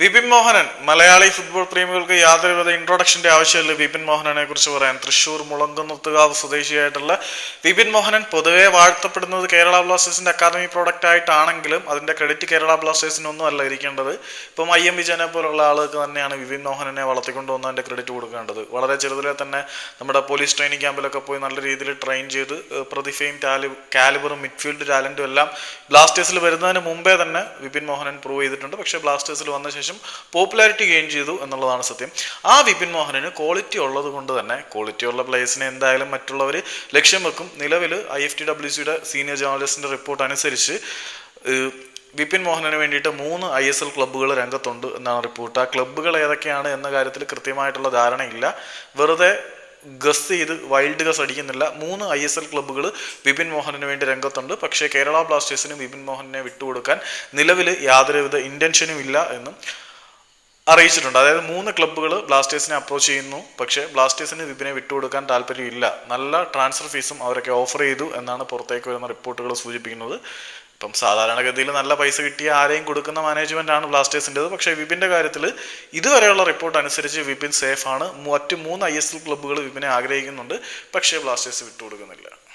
Vipin Mohanan Malayali football പ്രേമികൾക്ക് യാതൊരുവിധ ഇൻട്രൊഡക്ഷന്റെ ആവശ്യമില്ല. വിപിൻ മോഹനനെ കുറിച്ച് പറയാൻ തൃശൂർ മുളങ്കുന്നത്തുകാവ് സ്വദേശിയായിട്ടുള്ള വിപിൻ മോഹനൻ പൊതുവെ വാഴ്ത്തപ്പെടുന്നത് കേരള ബ്ലാസ്റ്റേഴ്സിന്റെ അക്കാദമി പ്രോഡക്റ്റ് ആയിട്ടാണെങ്കിലും അതിന്റെ ക്രെഡിറ്റ് കേരള ബ്ലാസ്റ്റേഴ്സിനൊന്നും അല്ല ഇരിക്കേണ്ടത്. ഇപ്പം ഐ എം വിജയനെ പോലുള്ള ആളുകൾക്ക് തന്നെയാണ് വിപിൻ മോഹനനെ വളർത്തിക്കൊണ്ടു വന്നതിന്റെ ക്രെഡിറ്റ് കൊടുക്കേണ്ടത്. വളരെ ചെറുതിലെ തന്നെ നമ്മുടെ പോലീസ് ട്രെയിനിങ് ക്യാമ്പിലൊക്കെ പോയി നല്ല രീതിയിൽ ട്രെയിൻ ചെയ്ത് പ്രതിഫയും ടാലി കാലിബറും മിഡ്ഫീൽഡ് ടാലന്റും എല്ലാം ബ്ലാസ്റ്റേഴ്സിൽ വരുന്നതിന് മുമ്പേ തന്നെ വിപിൻ മോഹനൻ പ്രൂവ് ചെയ്തിട്ടുണ്ട്. പക്ഷേ ബ്ലാസ്റ്റേഴ്സിൽ വന്ന ശേഷം പോപ്പുലാരിറ്റി ഗെയിൻ ചെയ്തു എന്നുള്ളതാണ് സത്യം. ആ വിപിൻ മോഹനന് ക്വാളിറ്റി ഉള്ളത് കൊണ്ട് തന്നെ ക്വാളിറ്റി ഉള്ള പ്ലേയേഴ്സിനെ എന്തായാലും മറ്റുള്ളവർ ലക്ഷ്യം വെക്കും. നിലവിൽ ഐ എഫ് ടി ഡബ്ല്യു സിയുടെ സീനിയർ ജേർണലിസ്റ്റിന്റെ റിപ്പോർട്ട് അനുസരിച്ച് വിപിൻ മോഹനന് വേണ്ടിയിട്ട് മൂന്ന് ഐ എസ് എൽ ക്ലബ്ബുകൾ രംഗത്തുണ്ട് എന്നാണ് റിപ്പോർട്ട് ആ ക്ലബ്ബുകൾ ഏതൊക്കെയാണ് എന്ന കാര്യത്തിൽ കൃത്യമായിട്ടുള്ള ധാരണയില്ല. വെറുതെ ഗസ് ചെയ്ത് വൈൽഡ് ഗസ് അടിക്കുന്നില്ല. മൂന്ന് ഐ എസ് എൽ ക്ലബ്ബുകൾ വിപിൻ മോഹനന് വേണ്ടി രംഗത്തുണ്ട്. പക്ഷേ കേരള ബ്ലാസ്റ്റേഴ്സിന് വിപിൻ മോഹനെ വിട്ടുകൊടുക്കാൻ നിലവിൽ യാതൊരുവിധ ഇന്റൻഷനും ഇല്ല എന്നും അറിയിച്ചിട്ടുണ്ട്. അതായത് മൂന്ന് ക്ലബ്ബുകൾ ബ്ലാസ്റ്റേഴ്സിനെ അപ്രോച്ച് ചെയ്യുന്നു. പക്ഷേ ബ്ലാസ്റ്റേഴ്സിന് വിപിനെ വിട്ടുകൊടുക്കാൻ താല്പര്യമില്ല. നല്ല ട്രാൻസ്ഫർ ഫീസും അവരൊക്കെ ഓഫർ ചെയ്തു എന്നാണ് പുറത്തേക്ക് വരുന്ന റിപ്പോർട്ടുകൾ സൂചിപ്പിക്കുന്നത്. ഇപ്പം സാധാരണഗതിയിൽ നല്ല പൈസ കിട്ടിയ ആരെയും കൊടുക്കുന്ന മാനേജ്മെന്റ് ആണ് ബ്ലാസ്റ്റേഴ്സിന്റെത് പക്ഷേ വിപിന്റെ കാര്യത്തിൽ ഇതുവരെയുള്ള റിപ്പോർട്ട് അനുസരിച്ച് വിപിൻ സേഫ് ആണ്. മറ്റ് മൂന്ന് ഐ എസ് എൽ ക്ലബ്ബുകൾ വിപിനെ ആഗ്രഹിക്കുന്നുണ്ട്. പക്ഷേ ബ്ലാസ്റ്റേഴ്സ് വിട്ടുകൊടുക്കുന്നില്ല.